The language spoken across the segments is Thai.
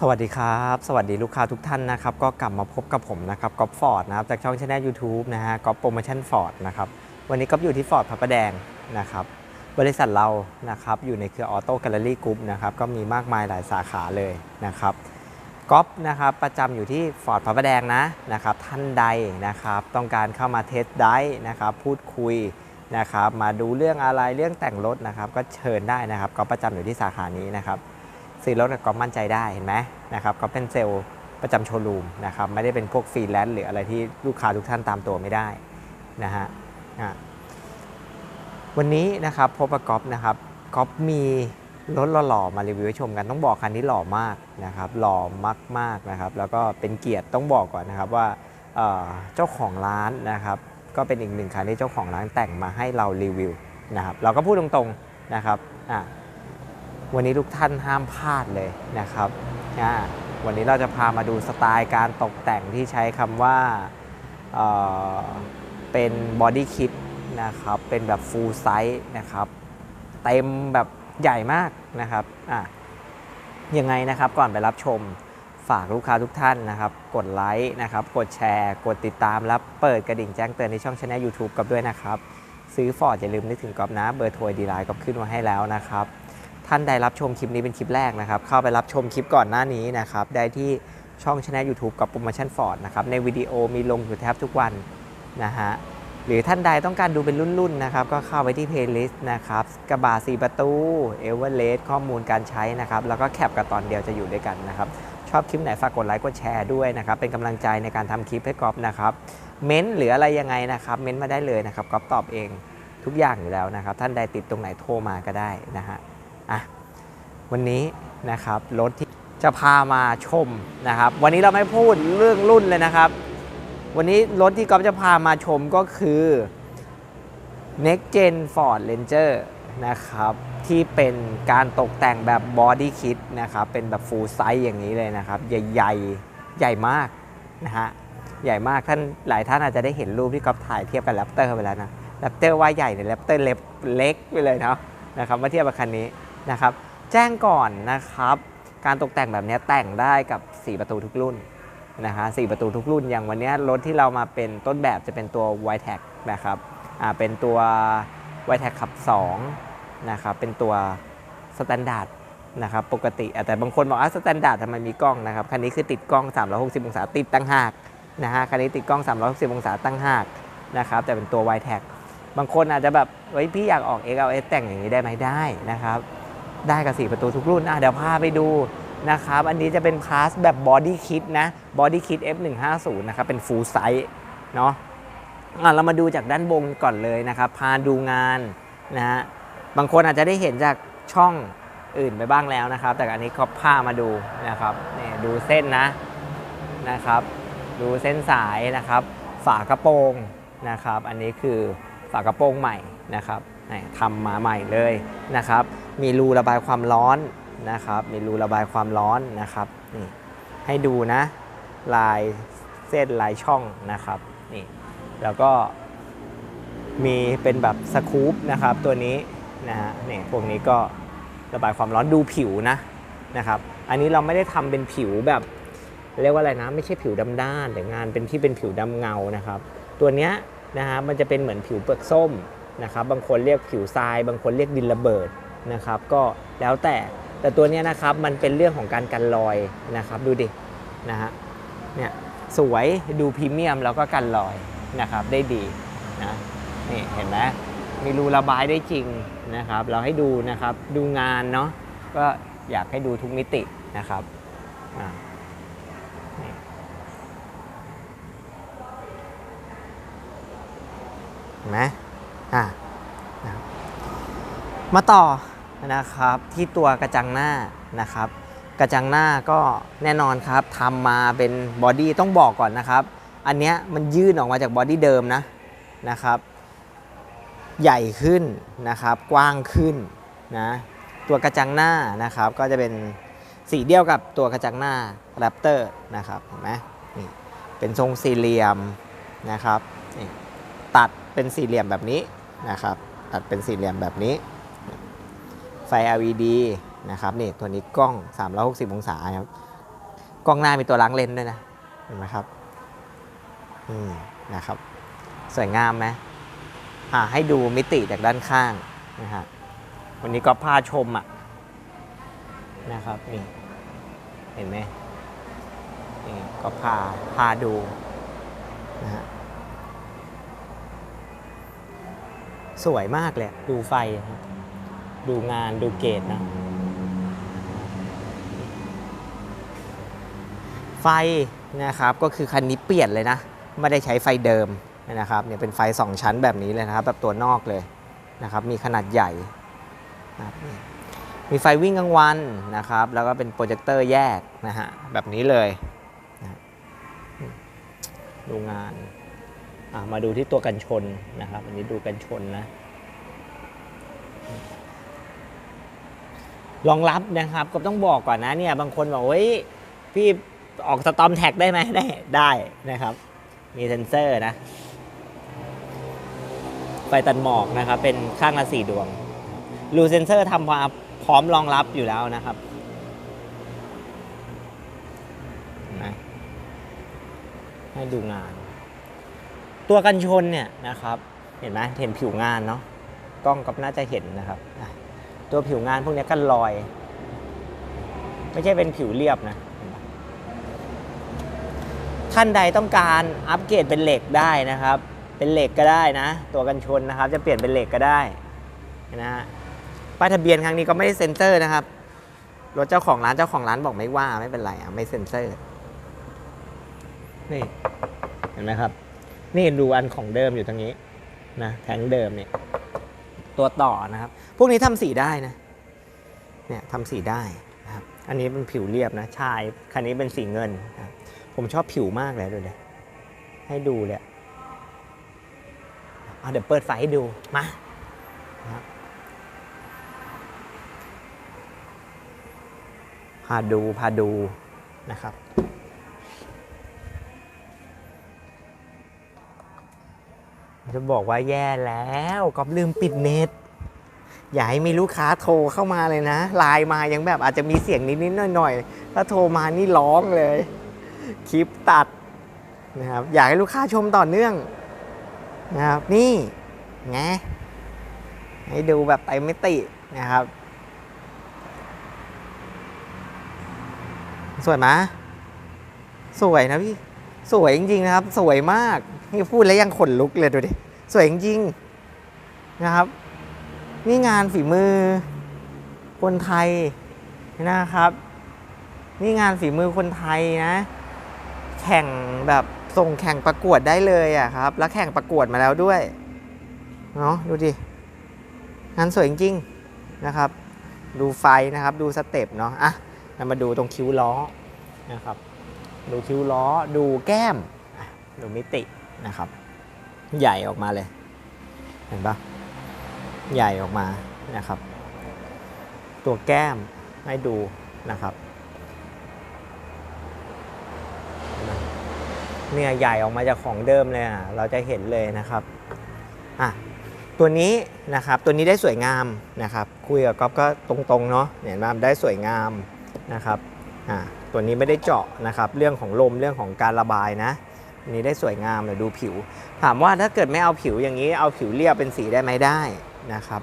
สวัสดีครับ สวัสดีลูกค้าทุกท่านนะครับ ก็กลับมาพบกับผมนะครับก๊อฟฟอร์ดนะครับ จากช่องช anel YouTube นะฮะก๊อฟโปรโมชั่นฟอร์ดนะครับ วันนี้ก๊อฟอยู่ที่ฟอร์ดพระประแดงนะครับ บริษัทเรานะครับ อยู่ในเครือออโต้แกลเลอรี่กรุ๊ปนะครับ ก็มีมากมายหลายสาขาเลยนะครับก๊อฟนะครับ ประจำอยู่ที่ฟอร์ดพระประแดงนะนะครับ ท่านใดนะครับ ต้องการเข้ามาเทสได้นะครับ พูดคุยนะครับ มาดูเรื่องอะไร เรื่องแต่งรถนะครับ ก็เชิญได้นะครับก็ประจำอยู่ที่สาขานี้นะครับ ซื้อรถก็มั่นใจได้เห็นไหมนะครับก็เป็นเซลล์ประจำโชว์รูมนะครับไม่ได้เป็นพวกฟรีแลนซ์หรืออะไรที่ลูกค้าทุกท่านตามตัวไม่ได้นะฮะอะวันนี้นะครับพบกับก๊อฟนะครับก๊อฟมีรถหล่อๆมารีวิวให้ชมกันต้องบอกคันนี้หล่อมากนะครับหล่อมากๆนะครับ แล้วก็เป็นเกียรติต้องบอกก่อนนะครับว่าเจ้าของร้านนะครับ ก็เป็นอีกหนึ่งคันที่เจ้าของร้านแต่งมาให้เรารีวิวนะครับ เราก็พูดตรงๆนะครับอะ วันนี้ทุกท่านห้ามพลาดเลยนะครับ วันนี้เราจะพามาดูสไตล์การตกแต่งที่ใช้คำว่าเเป็นบอดี้คิดนะครับ เป็นแบบฟูลไซส์นะครับ เต็มแบบใหญ่มากนะครับอะยังไงนะครับก่อนไปรับชมฝากลูกค้าทุกท่านนะครับ กดไลค์นะครับ กดแชร์ กดติดตาม และเปิดกระดิ่งแจ้งเตือนในช่องช anel YouTube กับด้วยนะครับ ซื้อฟอร์ดอย่าลืมนึกถึงกอบนะ เบอร์โทรดีไลน์ก็ขึ้นมาให้แล้วนะครับ ท่านใดรับชมคลิปนี้เป็นคลิปแรกนะครับ เข้าไปรับชมคลิปก่อนหน้านี้นะครับ ได้ที่ช่องช anel YouTube กับโปรโมชั่นฟอร์ดนะครับ ในวิดีโอมีลงอยู่แทบทุกวันนะฮะ หรือท่านใดต้องการดูเป็นรุ่นๆนะครับ ก็เข้าไปที่เพลย์ลิสต์นะครับ กระบะ4ประตูเอเวอร์เรสต์ข้อมูลการใช้นะครับ แล้วก็แคปกับตอนเดียวจะอยู่ด้วยกันนะครับ ชอบคลิปไหนฝากกดไลค์กดแชร์ด้วยนะครับ เป็นกำลังใจในการทำคลิปให้ก๊อฟนะครับ เม้นหรืออะไรยังไงนะครับ เม้นมาได้เลยนะครับก๊อฟตอบเองทุกอย่างอยู่แล้วนะครับ ท่านใดติดตรงไหนโทรมาก็ได้นะฮะ อะวันนี้นะครับรถที่จะพามาชมนะครับ วันนี้เราไม่พูดเรื่องรุ่นเลยนะครับ วันนี้รถที่ก๊อฟจะพามาชมก็คือ Next Gen Ford Ranger นะครับ ที่เป็นการตกแต่งแบบบอดี้คิดนะครับ เป็นแบบฟูลไซส์อย่างนี้เลยนะครับ ใหญ่ๆ ใหญ่มากนะฮะใหญ่มากท่านหลายท่านอาจจะได้เห็นรูปที่ก๊อฟถ่ายเทียบกับแรปเตอร์ไปแล้วนะแรปเตอร์ว่าใหญ่เนี่ยแรปเตอร์เล็กเล็กไปเลยเนาะนะครับมาเทียบกับคันนี้ นะครับ แจ้งก่อนนะครับ การตกแต่งแบบนี้แต่งได้กับ 4 ประตูทุกรุ่นนะฮะสประตูทุกรุ่นอย่างวันนี้รถที่เรามาเป็นต้นแบบจะเป็นตัว y t e c นะครับอ่าเป็นตัว y t e c ขับ2นะครับเป็นตัวสแตนดาร์ดนะครับปกติแต่บางคนบอกว่าสแตนดาร์ดทำไมมีกล้องนะครับคันนี้คือติดกล้อง 360 องศาติดตั้งหากนะฮะคันนี้ติดกล้อง 360 องศาตั้งหากนะครับแต่เป็นตัว y t e c บางคนอาจจะแบบเฮ้ยพี่อยากออก XLS แต่งอย่างนี้ได้ไหมได้นะครับ ได้กับ 4 ประตูทุกรุ่นอะเดี๋ยวพาไปดูนะครับ อันนี้จะเป็นคลาสแบบบอดี้คิดนะบอดี้คิด F150 นะครับเป็นฟูลไซส์เนาะอะเรามาดูจากด้านบนก่อนเลยนะครับ พาดูงานนะฮะบางคนอาจจะได้เห็นจากช่องอื่นไปบ้างแล้วนะครับ แต่อันนี้ก็พามาดูนะครับนี่ดูเส้นนะนะครับ ดูเส้นสายนะครับ ฝากระโปรงนะครับ อันนี้คือฝากระโปรงใหม่นะครับ ทำมาใหม่เลยนะครับ มีรูระบายความร้อนนะครับ มีรูระบายความร้อนนะครับนี่ให้ดูนะ ลายเส้นลายช่องนะครับนี่แล้วก็มีเป็นแบบสคูปนะครับตัวนี้นะฮะนี่พวกนี้ก็ระบายความร้อนดูผิวนะนะครับ อันนี้เราไม่ได้ทำเป็นผิวแบบเรียกว่าอะไรนะ ไม่ใช่ผิวดำด้านแต่งานเป็นที่เป็นผิวดำเงานะครับ ตัวเนี้ยนะฮะมันจะเป็นเหมือนผิวเปลือกส้ม นะครับบางคนเรียกผิวทราย บางคนเรียกดินระเบิดนะครับ ก็แล้วแต่แต่ตัวนี้นะครับมันเป็นเรื่องของการกันรอยนะครับ ดูดินะฮะเนี่ยสวยดูพรีเมียมแล้วก็กันรอยนะครับได้ดีนะนี่เห็นไหมมีรูระบายได้จริงนะครับ เราให้ดูนะครับดูงานเนาะก็อยากให้ดูทุกมิตินะครับอ่เห็นไหมอะนะ มาต่อนะครับที่ตัวกระจังหน้านะครับ กระจังหน้าก็แน่นอนครับทำมาเป็นบอดี้ต้องบอกก่อนนะครับ อันเนี้ยมันยื่นออกมาจากบอดี้เดิมนะนะครับ ใหญ่ขึ้นนะครับ กว้างขึ้นนะตัวกระจังหน้านะครับ ก็จะเป็นสีเดียวกับตัวกระจังหน้าแรปเตอร์นะครับเห็นไหมนี่เป็นทรงสี่เหลี่ยมนะครับนี่ตัดเป็นสี่เหลี่ยมแบบนี้นะครับ ตัดเป็นสี่เหลี่ยมแบบนี้ ไฟ LED นะครับนี่ตัวนี้กล้อง 360 องศาครับกล้องหน้ามีตัวล้างเลนส์ด้วยนะเห็นไหมครับนี่นะครับ สวยงามไหมอ่าให้ดูมิติจากด้านข้างนะฮะวันนี้ก็พาชมอะนะครับนี่เห็นไหมนี่ก็พาพาดูนะฮะสวยมากเลยดูไฟอะฮะ ดูงานดูเกตนะ ไฟนะครับก็คือคันนี้เปลี่ยนเลยนะ ไม่ได้ใช้ไฟเดิมนะครับเนี่ยเป็นไฟ 2 ชั้นแบบนี้เลยนะครับแบบตัวนอกเลยนะครับมีขนาดใหญ่มีไฟวิ่งกลางวันนะครับ แล้วก็เป็นโปรเจคเตอร์แยกนะฮะแบบนี้เลยดูงานมาดูที่ตัวกันชนนะครับ อันนี้ดูกันชนนะ รองรับนะครับก็ต้องบอกก่อนนะเนี่ยบางคนบอกเฮ้ยพี่ออกสตอมแท็กได้ไหมได้ได้นะครับ มีเซนเซอร์นะ ไฟตัดหมอกนะครับ เป็นข้างละสี่ดวงรูเซนเซอร์ทำมาพร้อมรองรับอยู่แล้วนะครับนะให้ดูงาน ตัวกันชนเนี่ยนะครับ เห็นไหมเห็นผิวงานเนาะกล้องก็น่าจะเห็นนะครับอะ ตัวผิวงานพวกนี้กันรอย ไม่ใช่เป็นผิวเรียบนะเห็นปะท่านใดต้องการอัปเกรดเป็นเหล็กได้นะครับ เป็นเหล็กก็ได้นะ ตัวกันชนนะครับ จะเปลี่ยนเป็นเหล็กก็ได้นะฮะป้ายทะเบียนครั้งนี้ก็ไม่ได้เซ็นเซอร์นะครับรถเจ้าของร้านเจ้าของร้านบอกไม่ว่าไม่เป็นไรอะไม่เซ็นเซอร์นี่เห็นไหมครับ นี่ดูอันของเดิมอยู่ตรงนี้นะแทงเดิมเนี่ย ตัวต่อนะครับ พวกนี้ทำสีได้นะ เนี่ยทำสีได้นะครับ อันนี้เป็นผิวเรียบนะ ชาย คันนี้เป็นสีเงินนะครับ ผมชอบผิวมากเลยดูเลยให้ดูเลยเอาเดี๋ยวเปิดไฟให้ดู มาพาดูพาดูนะครับ จะบอกว่าแย่แล้วก็ลืมปิดเน็ต อย่าให้มีลูกค้าโทรเข้ามาเลยนะไลน์มายังแบบอาจจะมีเสียงนิดๆหน่อยๆถ้าโทรมานี่ร้องเลย คลิปตัดนะครับอยากให้ลูกค้าชมต่อเนื่องนะครับนี่ไงให้ดูแบบเต็มมิตินะครับ สวยไหมสวยนะพี่ สวยจริงๆนะครับ สวยมาก นี่พูดแล้วยังขนลุกเลยดูดิ สวยจริงนะครับ นี่งานฝีมือคนไทยนะครับ นี่งานฝีมือคนไทยนะ แข่งแบบส่งแข่งประกวดได้เลยอะครับ แล้วแข่งประกวดมาแล้วด้วยเนาะดูดิงานสวยจริงๆนะครับ ดูไฟนะครับ ดูสเต็ปเนาะอะเรามาดูตรงคิ้วล้อนะครับ ดูคิ้วล้อ ดูแก้ม ดูมิติ นะครับ ใหญ่ออกมาเลย เห็นปะใหญ่ออกมานะครับ ตัวแก้มให้ดูนะครับเนี่ยใหญ่ออกมาจากของเดิมเลยอะเราจะเห็นเลยนะครับอะตัวนี้นะครับตัวนี้ได้สวยงามนะครับคุยกับก๊อฟก็ตรงๆเนาะเห็นไหมได้สวยงามนะครับอ่าตัวนี้ไม่ได้เจาะนะครับ เรื่องของลมเรื่องของการระบายนะ นี้ได้สวยงามเลยดูผิว ถามว่าถ้าเกิดไม่เอาผิวอย่างนี้เอาผิวเรียบเป็นสีได้ไหมได้นะครับ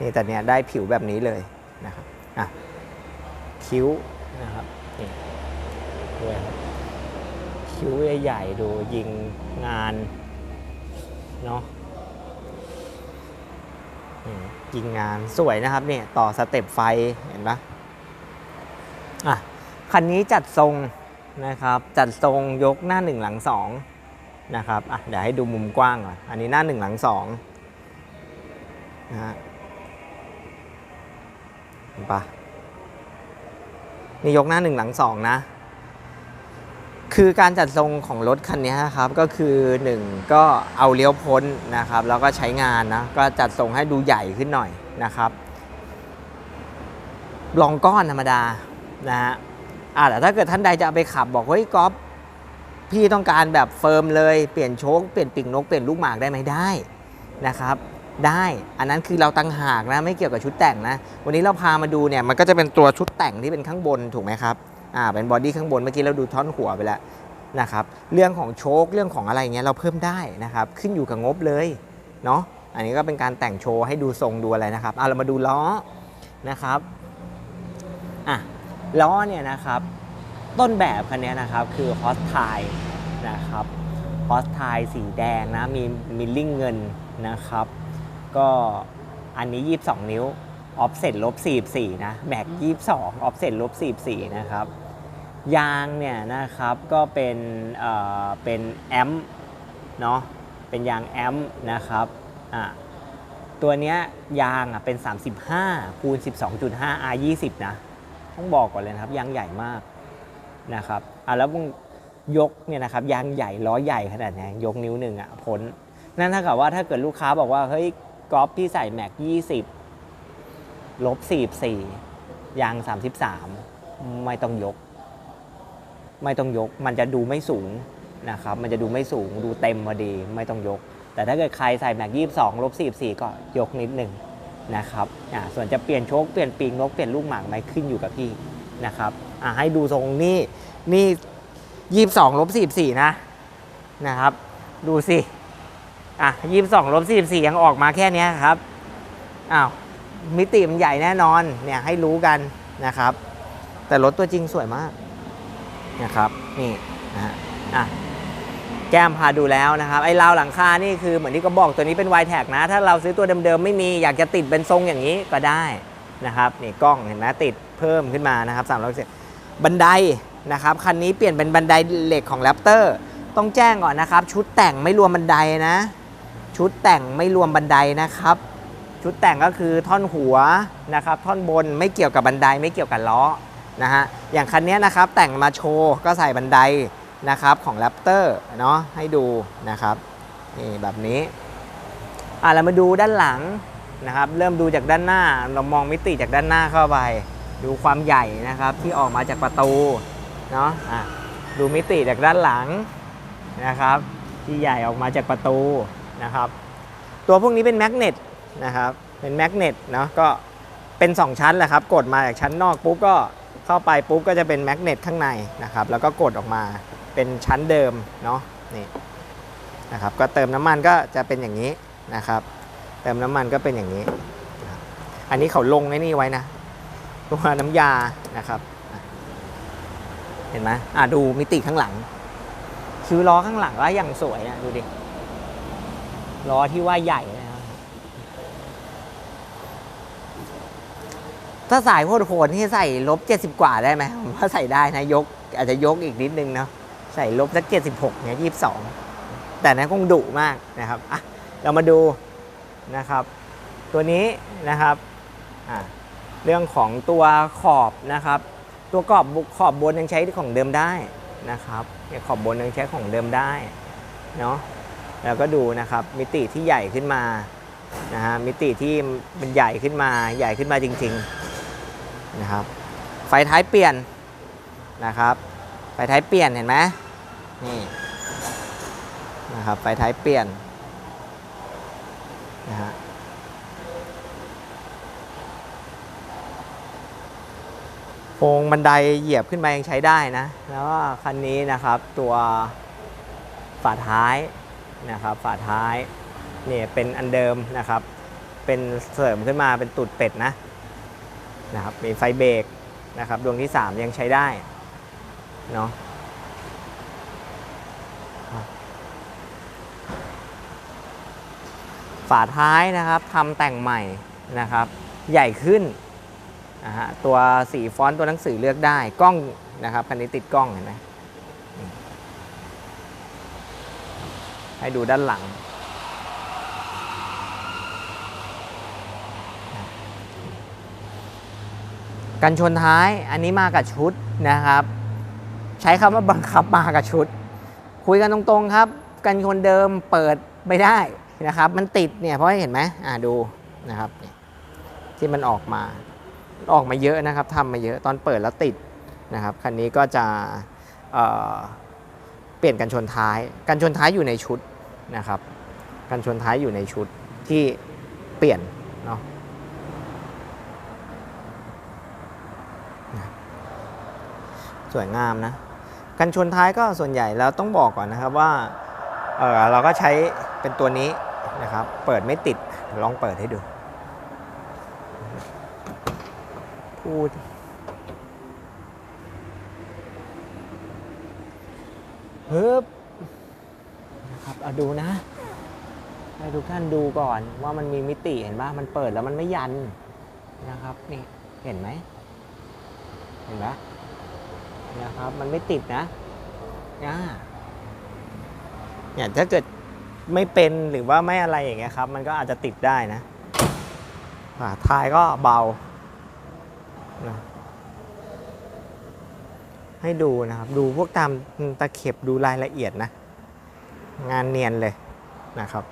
นี่แต่เนี้ยได้ผิวแบบนี้เลยนะครับอะคิ้วนะครับนี่ด้วยครับคิ้วใหญ่ๆดูยิงงานเนาะยิงงานสวยนะครับเนี่ยต่อสเต็ปไฟเห็นปะอะคันนี้จัดทรง นะครับ จัดทรงยกหน้าหนึ่งหลังสองนะครับอะเดี๋ยวให้ดูมุมกว้างก่อนอันนี้หน้าหนึ่งหลังสองนะฮะเห็นปะนี่ยกหน้าหนึ่งหลังสองนะ คือการจัดทรงของรถคันนี้ครับ ก็คือ 1 ก็เอาเลี้ยวพ้นนะครับ แล้วก็ใช้งานนะ ก็จัดทรงให้ดูใหญ่ขึ้นหน่อยนะครับ ลองก้อนธรรมดานะฮะ อ่าแต่ถ้าเกิดท่านใดจะเอาไปขับบอกเฮ้ยก๊อฟพี่ต้องการแบบเฟิร์มเลยเปลี่ยนโชคเปลี่ยนปีกนกเปลี่ยนลูกหมากได้ไหมได้นะครับได้อันนั้นคือเราตั้งหากนะไม่เกี่ยวกับชุดแต่งนะ วันนี้เราพามาดูเนี่ยมันก็จะเป็นตัวชุดแต่งที่เป็นข้างบนถูกไหมครับอ่าเป็นบอดี้ข้างบนเมื่อกี้เราดูท่อนหัวไปแล้วนะครับเรื่องของโชคเรื่องของอะไรเงี้ยเราเพิ่มได้นะครับขึ้นอยู่กับงบเลยเนาะอันนี้ก็เป็นการแต่งโชว์ให้ดูทรงดูอะไรนะครับอะเรามาดูล้อนะครับอะ ล้อเนี่ยนะครับ ต้นแบบคันนี้นะครับคือฮอสไทนะครับฮอสไทสีแดงนะมีมิลลิ่งเงินนะครับ ก็อันนี้ 22 นิ้วออฟเซ็ตลบ44นะแม็ก22ออฟเซ็ตลบ44นะครับยางเนี่ยนะครับก็เป็นเอ่อเป็นแอมป์เนาะเป็นยางแอมป์นะครับอะตัวเนี้ยยางอะเป็น 35คูณ12.5 R 20 นะ ต้องบอกก่อนเลยนะครับยางใหญ่มากนะครับอะแล้วมึงยกเนี่ยนะครับยางใหญ่ล้อใหญ่ขนาดนี้ยกนิ้วหนึ่งอะพ้นนั่นเท่ากับว่าถ้าเกิดลูกค้าบอกว่าเฮ้ยกอล์ฟที่ใส่แม็ก20ลบ44ยาง33ไม่ต้องยก ไม่ต้องยก มันจะดูไม่สูงนะครับ มันจะดูไม่สูงดูเต็มพอดี ไม่ต้องยก แต่ถ้าเกิดใครใส่แม็กยี่สองลบสี่สี่ก็ยกนิดหนึ่ง นะครับอ่าส่วนจะเปลี่ยนโชคเปลี่ยนปีกนกเปลี่ยนลูกหมากไหมขึ้นอยู่กับพี่นะครับอ่าให้ดูทรงนี่นี่ยี่สองลบสี่สี่นะนะครับ ดูสิอะยี่สองลบสี่สี่ยังออกมาแค่เนี้ยครับอ้าวมิติมันใหญ่แน่นอนเนี่ยให้รู้กันนะครับ แต่รถตัวจริงสวยมากนะครับนี่นะฮะอะ แก้มพาดูแล้วนะครับ ไอ้ราวหลังคานี่คือเหมือนที่ก็บอกตัวนี้เป็น y t แท็นะ ถ้าเราซื้อตัวเดิมๆไม่มีอยากจะติดเป็นทรงอย่างนี้ก็ได้นะครับนี่กล้องเห็นไหมติดเพิ่มขึ้นมานะครับสามร้อยเบันไดนะครับคันนี้เปลี่ยนเป็นบันไดเหล็กของแรปเตอร์ต้องแจ้งก่อนนะครับ ชุดแต่งไม่รวมบันไดนะ ชุดแต่งไม่รวมบันไดนะครับ ชุดแต่งก็คือท่อนหัวนะครับ ท่อนบนไม่เกี่ยวกับบันไดไม่เกี่ยวกับล้อนะฮะอย่างคันนี้นะครับแต่งมาโชว์ก็ใส่บันได นะครับของ Raptor เนาะให้ดูนะครับนี่แบบนี้อะเรามาดูด้านหลังนะครับเริ่มดูจากด้านหน้าเรามองมิติจากด้านหน้าเข้าไป ดูความใหญ่นะครับที่ออกมาจากประตูเนาะอะดูมิติจากด้านหลังนะครับที่ใหญ่ออกมาจากประตูนะครับตัวพวกนี้เป็นแมกเนตนะครับเป็นแมกเนตเนาะก็เป็น 2 ชั้นแหละครับกดมาจากชั้นนอกปุ๊บก็เข้าไปปุ๊บก็จะเป็นแมกเนตข้างในนะครับแล้วก็กดออกมา เป็นชั้นเดิมเนาะนี่นะครับก็เติมน้ำมันก็จะเป็นอย่างนี้นะครับ เติมน้ำมันก็เป็นอย่างนี้ อันนี้เขาลงไอ้นี่ไว้นะตัวน้ำยานะครับ เห็นไหมอะดูมิติข้างหลัง คิ้วล้อข้างหลังก็อย่างสวยนะดูดิล้อที่ว่าใหญ่นะครับถ้าสายโหดๆนี่ใส่ลบ70กว่าได้ไหมผมว่าใส่ได้นะยก อาจจะยกอีกนิดนึงเนาะ ใส่ลบสัก76เนี่ย22แต่นั้นคงดุมากนะครับอะเรามาดูนะครับ ตัวนี้นะครับอะเรื่องของตัวขอบนะครับ ตัวขอบขอบบนยังใช้ของเดิมได้นะครับเนี่ยขอบบนยังใช้ของเดิมได้เนาะแล้วก็ดูนะครับมิติที่ใหญ่ขึ้นมานะฮะมิติที่มันใหญ่ขึ้นมาใหญ่ขึ้นมาจริงๆนะครับไฟท้ายเปลี่ยนนะครับไฟท้ายเปลี่ยนเห็นไหม นี่นะครับไฟท้ายเปลี่ยนนะฮะโครงบันไดเหยียบขึ้นมายังใช้ได้นะ แล้วก็คันนี้นะครับตัวฝาท้ายนะครับฝาท้ายเนี่ยเป็นอันเดิมนะครับ เป็นเสริมขึ้นมาเป็นตุดเป็ดนะนะครับมีไฟเบรกนะครับดวงที่ 3 ยังใช้ได้เนาะ ฝาท้ายนะครับทำแต่งใหม่นะครับ ใหญ่ขึ้นนะฮะตัวสีฟอนต์ตัวหนังสือเลือกได้กล้องนะครับคันนี้ติดกล้องเห็นไหมให้ดูด้านหลัง กันชนท้ายอันนี้มากับชุดนะครับ ใช้คำว่าบังคับมากับชุด คุยกันตรงๆครับ กันชนเดิมเปิดไม่ได้ นะครับ มันติดเนี่ยเพราะเห็นไหมอ่าดูนะครับที่มันออกมาออกมาเยอะนะครับทำมาเยอะตอนเปิดแล้วติดนะครับคันนี้ก็จะเเปลี่ยนกันชนท้าย กันชนท้ายอยู่ในชุดนะครับ กันชนท้ายอยู่ในชุดที่เปลี่ยนเนาะสวยงามนะ กันชนท้ายก็ส่วนใหญ่แล้วต้องบอกก่อนนะครับว่าเเราก็ใช้เป็นตัวนี้ นะครับ เปิดไม่ติดลองเปิดให้ดู พูด ฮึบนะครับเอาดูนะให้ทุกท่านดูก่อนว่ามันมีมิติเห็นป่ะมันเปิดแล้วมันไม่ยันนะครับนี่เห็นไหมเห็นปะนะครับ มันไม่ติดนะอ่าเนี่ยถ้าเกิด ไม่เป็นหรือว่าไม่อะไรอย่างเงี้ยครับ มันก็อาจจะติดได้นะท้ายก็เบานะให้ดูนะครับ ดูพวกตามตะเข็บดูรายละเอียดนะ งานเนียนเลยนะครับ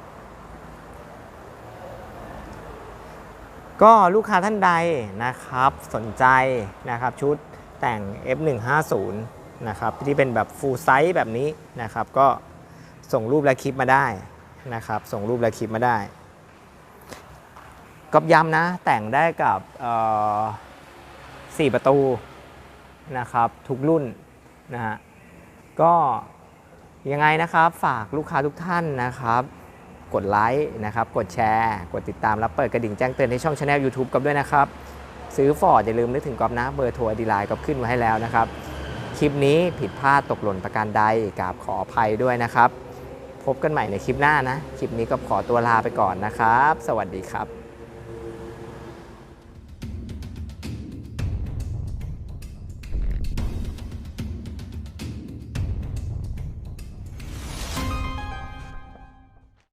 ก็ลูกค้าท่านใดนะครับ สนใจนะครับชุดแต่ง F150 นะครับที่เป็นแบบฟูลไซส์แบบนี้นะครับก็ ส่งรูปและคลิปมาได้นะครับ ส่งรูปและคลิปมาได้ก็ย้ำนะ แต่งได้กับเอ่ประตูนะครับ ทุกรุ่นนะฮะก็ยังไงนะครับฝากลูกค้าทุกท่านนะครับ กดไลค์นะครับ กดแชร์ กดติดตามและเปิดกระดิ่งแจ้งเตือนในช่องช anel YouTube กับด้วยนะครับ ซื้อฟอร์ดอย่าลืมนึกถึงกอบนะ เบอร์โทรดีไลน์กับขึ้นไว้ให้แล้วนะครับ คลิปนี้ผิดพลาดตกหล่นประการใดกราบขออภัยด้วยนะครับ พบกันใหม่ในคลิปหน้านะ คลิปนี้ก็ขอตัวลาไปก่อนนะครับ สวัสดีครับ